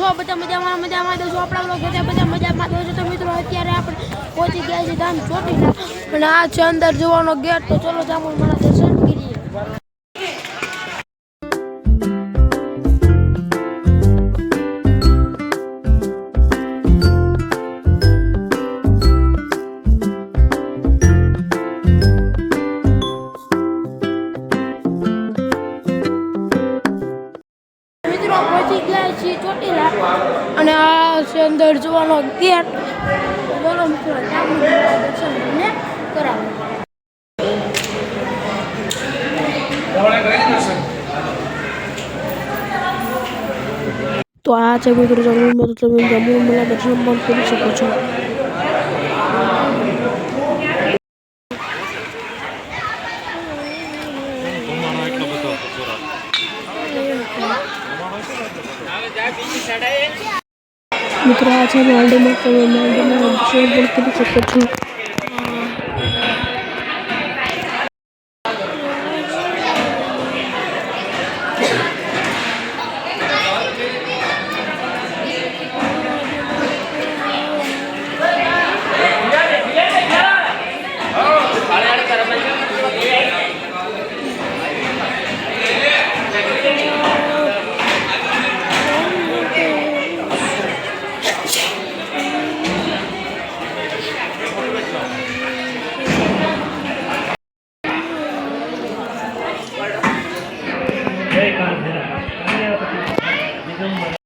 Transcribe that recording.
છો, બધા મજામાં મજામાં છો, આપણા લોકો બધા બધા મજામાં તો છો. તો મિત્રો, અત્યારે આપણે પહોંચી ગયા છીએ ધામ ચોટીલા. અને આ છે અંદર જોવાનો ગેટ, તો ચલો જામુન મારા દર્શન કરીએ. પહોંચી ગયા છીએ ચોટીલા. અને આ છે અંદર જોવાનો ગેટ. બોલો મિત્રો દર્શન કરાવો. તો આ છે મિત્રો જમીન તો તમે જમણમાં દર્શન પણ કરી શકો છો. મિત્રો આ છે માલડીમાં તમે માલડીમાં જય કાલ નિગમ